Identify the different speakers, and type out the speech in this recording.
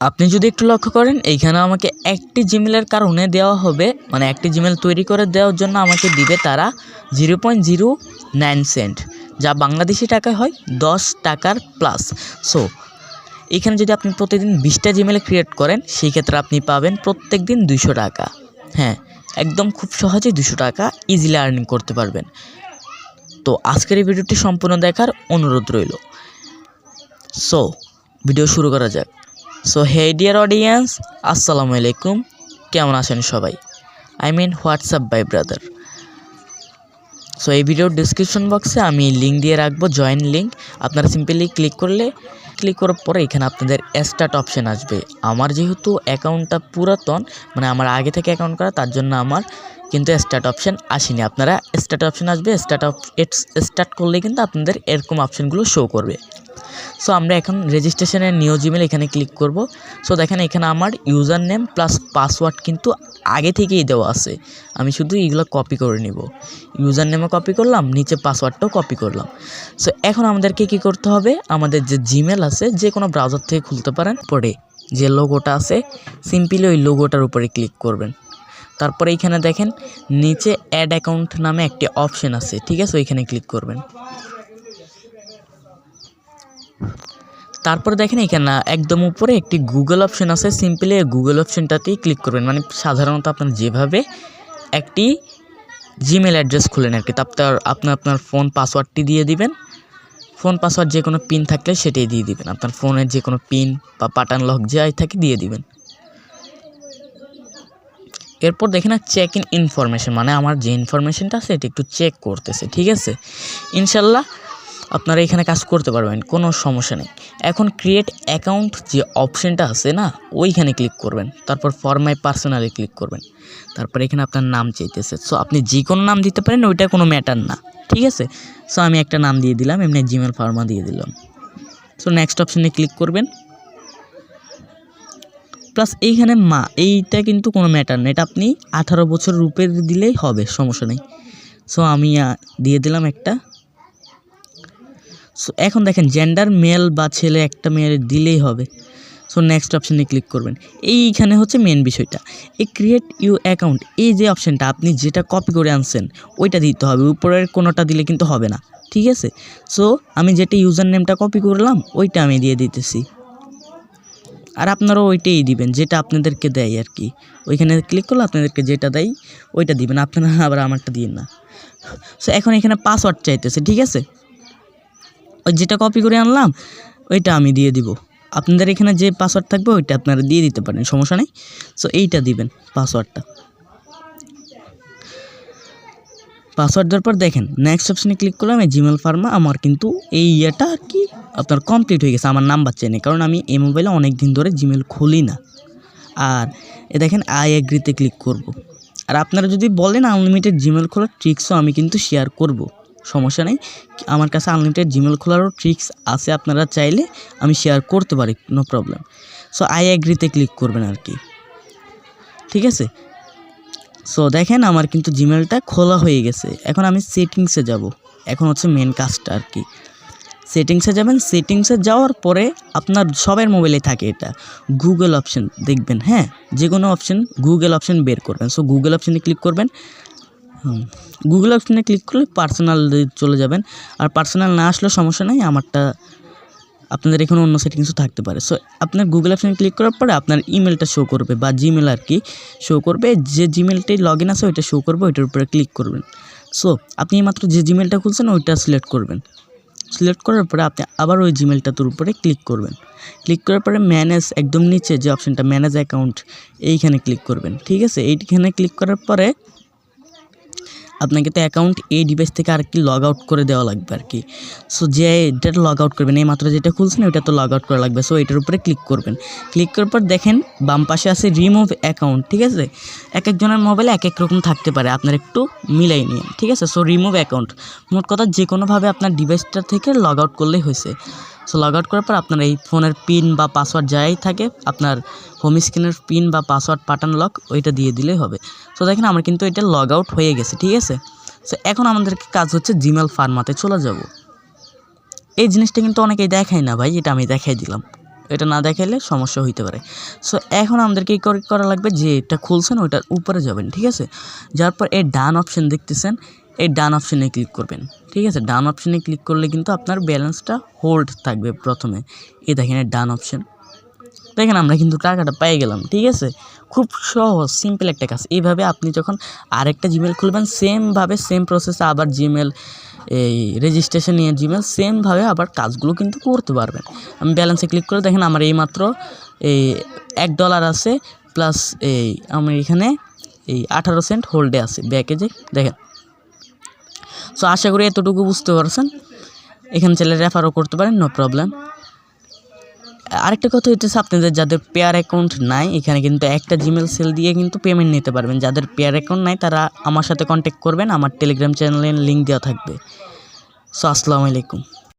Speaker 1: আপনি যদি একটু লক্ষ্য করেন এইখানে আমাকে একটি জিমেলের কারণে দেওয়া হবে। মানে একটি জিমেল তৈরি করে দেওয়ার জন্য আমাকে দিবে তারা zero point zero nine cent যা বাংলাদেশি টাকায় হয় দশ টাকার প্লাস সো এখানে যদি আপনি প্রতিদিন বিশটা জিমেল ক্রিয়েট করেন, সেই ক্ষেত্রে আপনি পাবেন প্রত্যেক দিন দুশো টাকা। হ্যাঁ একদম খুব সহজেই দুশো টাকা ইজিলি আর্নিং করতে পারবেন। তো আজকের এই ভিডিওটি সম্পূর্ণ দেখার অনুরোধ রইল। সো ভিডিও শুরু করা যাক। সো হে ডিয়ার অডিয়েন্স আসসালামু আলাইকুম কেমন আছেন সবাই? I mean WhatsApp by brother so এই ভিডিওর ডিসক্রিপশন বক্সে আমি লিঙ্ক দিয়ে রাখব জয়েন লিঙ্ক আপনারা সিম্পলি ক্লিক করলে ক্লিক করার পরে এখানে আপনাদের স্টার্ট অপশন আসবে। আমার যেহেতু অ্যাকাউন্টটা পুরাতন মানে আমার আগে থেকে অ্যাকাউন্ট করা, তার জন্য আমার কিন্তু স্টার্ট অপশন আসেনি। আপনারা স্টার্ট অপশান আসবে স্টার্ট অপ স্টার্ট করলে কিন্তু আপনাদের এরকম অপশনগুলো শো করবে। সো আমরা এখন রেজিস্ট্রেশনের নিউ জিমেল এখানে ক্লিক করব। সো দেখেন এখানে আমার ইউজার নেম প্লাস পাসওয়ার্ড কিন্তু আগে থেকেই দেওয়া আছে। আমি শুধু এগুলো কপি করে নিব। ইউজার নেমও কপি করলাম, নিচে পাসওয়ার্ডটাও কপি করলাম। সো এখন আমাদেরকে কি করতে হবে? আমাদের যে জিমেল আছে, যে কোনো ব্রাউজার থেকে খুলতে পারেন। পরে যে লোগোটা আছে সিম্পলি ওই লোগোটার উপরে ক্লিক করবেন। তারপরে এইখানে দেখেন, নিচে অ্যাড অ্যাকাউন্ট নামে একটি অপশন আছে, ঠিক আছে? ওইখানে ক্লিক করবেন। তারপরে দেখেন এখানে একদম উপরে একটি গুগল অপশন আছে সিম্পলি গুগল অপশনটাতেই ক্লিক করবেন। মানে সাধারণত আপনার যেভাবে একটি জিমেল অ্যাড্রেস খুলেন আর কি তারপর আপনার আপনার ফোন পাসওয়ার্ডটি দিয়ে দিবেন। ফোন পাসওয়ার্ড যে কোনো পিন থাকলে সেটাই দিয়ে দিবেন। আপনার ফোনের যে কোনো পিন বা পাটান লক যাই থাকে, দিয়ে দিবেন। এরপর দেখেন চেক ইন ইনফরমেশন মানে আমার যে ইনফরমেশনটা আছে, এটা একটু চেক করতেছে, ঠিক আছে? ইনশাল্লাহ আপনারা এখানে কাজ করতে পারবেন, কোনো সমস্যা নেই। এখন ক্রিয়েট অ্যাকাউন্ট যে অপশানটা আছে না, ওইখানে ক্লিক করবেন, তারপর ফর মাই পার্সোনালি ক্লিক করবেন। তারপর এখানে আপনার নাম চাইতেছে। সো আপনি যে কোনো নাম দিতে পারেন, ওইটা কোনো ম্যাটার না, ঠিক আছে? সো আমি একটা নাম দিয়ে দিলাম, এমনি জিমেল ফার্মা দিয়ে দিলাম। সো নেক্সট অপশানে ক্লিক করবেন। প্লাস এইখানে মা, এইটা কিন্তু কোনো ম্যাটার না। এটা আপনি আঠারো বছর রূপের দিলেই হবে, সমস্যা নেই। সো আমি দিয়ে দিলাম একটা। সো এখন দেখেন জেন্ডার মেল বা ছেলে একটা মেয়ের দিলেই হবে। সো নেক্সট অপশানে ক্লিক করবেন। এইখানে হচ্ছে মেন বিষয়টা। এই ক্রিয়েট ইউ অ্যাকাউন্ট এই যে অপশানটা আপনি যেটা কপি করে আনছেন, ওইটা দিতে হবে। উপরের কোনোটা দিলে কিন্তু হবে না। ঠিক আছে? সো আমি যেটা ইউজার নেমটা কপি করলাম, ওইটা আমি দিয়ে দিতেছি। আর আপনারা ওইটাই দিবেন, যেটা আপনাদেরকে দেয় আর কি। ওইখানে ক্লিক করলে আপনাদেরকে যেটা দেয়, ওইটা দিবেন, আপনারা আবার আমারটা দিন না। সো এখন এখানে পাসওয়ার্ড চাইতেছে, ঠিক আছে? ওই যেটা কপি করে আনলাম, ওইটা আমি দিয়ে দিব। আপনাদের এখানে যে পাসওয়ার্ড থাকবে, ওইটা আপনারা দিয়ে দিতে পারেন, সমস্যা নেই। সো এইটা দিবেন পাসওয়ার্ডটা পাসওয়ার্ড দেওয়ার পর দেখেন নেক্সট অপশানে ক্লিক করলাম, এই জিমেল ফার্মা আমার কিন্তু এই ইয়েটা আর কি আপনার কমপ্লিট হয়ে গেছে, আমার নাম্বার চেনে কারণ আমি এই মোবাইলে অনেক দিন ধরে জিমেল খুলি না আর এ দেখেন আই এগ্রিতে ক্লিক করব। আর আপনারা যদি বলেন আনলিমিটেড জিমেল খোলার ট্রিক্সও আমি কিন্তু শেয়ার করব। সমস্যা নেই আমার কাছে আনলিমিটেড জিমেল খোলারও ট্রিক্স আছে, আপনারা চাইলে আমি শেয়ার করতে পারি নো প্রবলেম সো আই এগ্রিতে ক্লিক করবেন আর কি ঠিক আছে সো দেখেন আমার কিন্তু জিমেলটা খোলা হয়ে গেছে। এখন আমি সেটিংসে যাব। এখন হচ্ছে মেন কাজটা আর কি। সেটিংসে যাবেন। সেটিংসে যাওয়ার পরে আপনার সবার মোবাইলে থাকে এটা। গুগল অপশন দেখবেন হ্যাঁ? যে কোনো অপশন গুগল অপশন বের করবেন। সো গুগল অপশনে ক্লিক করবেন। গুগল অপশনে ক্লিক করলে পার্সোনাল চলে যাবেন। আর পার্সোনাল না আসলেও সমস্যা নেই। আমারটা আপনাদের এখানে অন্য সেটিংসও থাকতে পারে। সো আপনার গুগল অপশানে ক্লিক করার পরে আপনার ইমেলটা শো করবে বা জিমেল আর কি শো করবে। যে জিমেলটি লগ ইন আছে, ওইটা শো করবে, ওইটার উপরে ক্লিক করবেন। সো আপনি মাত্র যে জিমেলটা খুলছেন, ওইটা সিলেক্ট করবেন। সিলেক্ট করার পরে আপনি আবার ওই জিমেলটার উপরে ক্লিক করবেন। ক্লিক করার পরে ম্যানেজ একদম নিচে যে অপশানটা ম্যানেজ অ্যাকাউন্ট এইখানে ক্লিক করবেন। ঠিক আছে? এইখানে ক্লিক করার পরে আপনাকে তো অ্যাকাউন্ট এই ডিভাইস থেকে আর কি লগ আউট করে দেওয়া লাগবে আর কি। সো যে এটা লগ আউট করবেন এই মাত্র যেটা খুলছেন, ওইটা তো লগ আউট করা লাগবে। সো এটার উপরে ক্লিক করবেন। ক্লিক করার পর দেখেন, বাম পাশে আছে রিমুভ অ্যাকাউন্ট ঠিক আছে? এক একজনের মোবাইলে এক এক রকম থাকতে পারে, আপনার একটু মিলাই নিয়ে ঠিক আছে? সো রিমুভ অ্যাকাউন্ট মোট কথা যে কোনোভাবে আপনার ডিভাইসটা থেকে লগ আউট করলেই হয়েছে। সো লগ আউট করার পর আপনার এই ফোনের পিন বা পাসওয়ার্ড যাই থাকে, আপনার হোম স্ক্রিনের পিন বা পাসওয়ার্ড পাঠান লক ওইটা দিয়ে দিলেই হবে। সো দেখেন আমার কিন্তু এটা লগ আউট হয়ে গেছে, ঠিক আছে? সো এখন আমাদেরকে কাজ হচ্ছে জিমেল ফার্মাতে চলে যাব। এই জিনিসটা কিন্তু অনেকেই দেখায় না ভাই, এটা আমি দেখাই দিলাম। এটা না দেখাইলে সমস্যা হইতে পারে। সো এখন আমাদেরকে করে- করা লাগবে? যে এটা খুলছেন ওইটার উপরে যাবেন, ঠিক আছে? যার পর এই ডান অপশন দেখতেছেন এই ডান অপশানে ক্লিক করবেন। ঠিক আছে? ডান অপশনে ক্লিক করলে কিন্তু আপনার ব্যালেন্সটা হোল্ড থাকবে প্রথমে। এই দেখেন এই ডান অপশান দেখেন আমরা কিন্তু টাকাটা পেয়ে গেলাম, ঠিক আছে? খুব সহজ সিম্পল একটা কাজ। এইভাবে আপনি যখন আরেকটা জিমেল খুলবেন সেমভাবে সেম প্রসেসে আবার জিমেল এই রেজিস্ট্রেশন নিয়ে জিমেল সেমভাবে আবার কাজগুলো কিন্তু করতে পারবেন। আমি ব্যালেন্সে ক্লিক করে দেখেন আমার এইমাত্র, এই এক ডলার আছে প্লাস এই আমার এখানে এই আঠারো সেন্ট হোল্ডে আছে। ব্যাকেজে দেখেন সো আশা করি এতটুকু বুঝতে পারছেন। এখান চাইলে রেফারও করতে পারেন নো প্রবলেম আরেকটা কথা হচ্ছে আপনাদের যাদের পেয়ার অ্যাকাউন্ট নাই, এখানে কিন্তু একটা জিমেল সেল দিয়ে কিন্তু পেমেন্ট নিতে পারবেন। যাদের পেয়ার অ্যাকাউন্ট নাই, তারা আমার সাথে কন্ট্যাক্ট করবেন, আমার টেলিগ্রাম চ্যানেলের লিঙ্ক দেওয়া থাকবে। সো আসসালামু আলাইকুম।